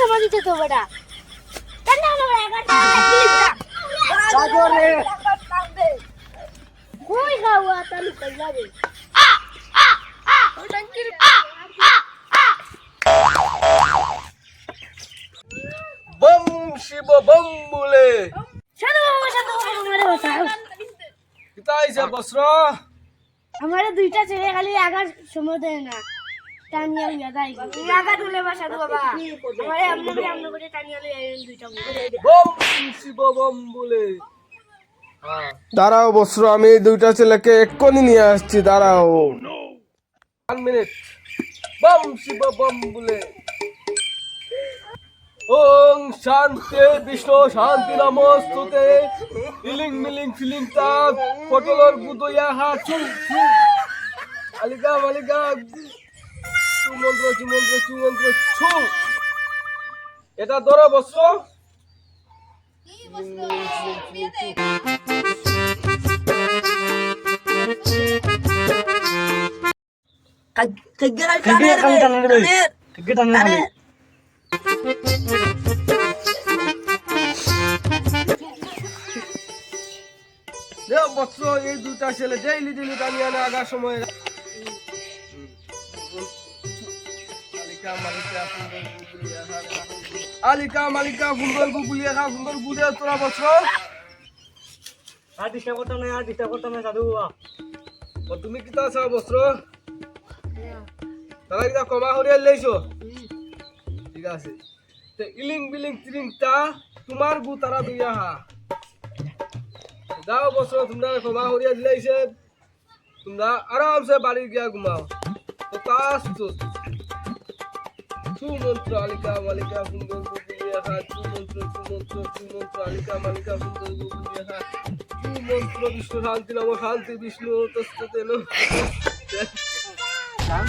সময় দিতে তো তাহলে কই যাবে বম শিব বম বলে সাধু বাবা আমারে বাঁচাও কিতা আইছে বস্ত্র আমারে দুইটা ছেলে খালি এগার সময় দেয় না টানিয়া লিয়া যাই। এগার তুলে বা। সাধু বাবা আমারে আমনে করে আমনে করে টানিয়া লিয়া দুইটা বম শিব বম বলে। হ্যাঁ। দাঁড়াও বস্ত্র আমি দুইটা ছেলেকে এক্ষুনি নিয়ে আসছি দাঁড়াও। ওয়ান মিনিট বম শিব বম বলে। ওং শান্তি বিষ্ণু শান্তি নমস্তুতে। ইলিং মিলিং ফিলিং তাপ পটলর বুদয়া হা চু চু আলিকা মালিকা চুমন্ত্র চুমন্ত্র চুমন্ত্র ছু। এটা ধরো বস্ত্র। বস্ত্র এই দুটা ছেলে ডেইলি ডেইলি টানিয়ে আনে আগার সময় আলিকা মালিকা সুন্দর গুগুলিয়া খা সুন্দর গুলিয়া তোরা বস্ত্র আর ডিস্টার্ব করতাম না আর ডিস্টার্ব করতাম না সাধু বাবা তুমি কিতা চাও বস্ত্র তারা কিতা কমা হরিয়া লেইছো ঠিক আছে। তে ইলিং বিলিং তিলিং তা তোমার গু তারা দুইয়া হা। যাও বস্ত্র তোমরা কমা হরিয়া দিলাইছে তোমরা আরামসে বাড়ি গিয়া ঘুমাও। তো তো সুমন্ত্র আলিকা মালিকা সুন্দর খা সুমন্ত্র সুমন্ত্র সুমন্ত্র, আলিকা মালিকা সুন্দর গুগুলিয়া সুমন্ত্র বিষ্ণু, শান্তি নম, শান্তি বিষ্ণু তস্তে গান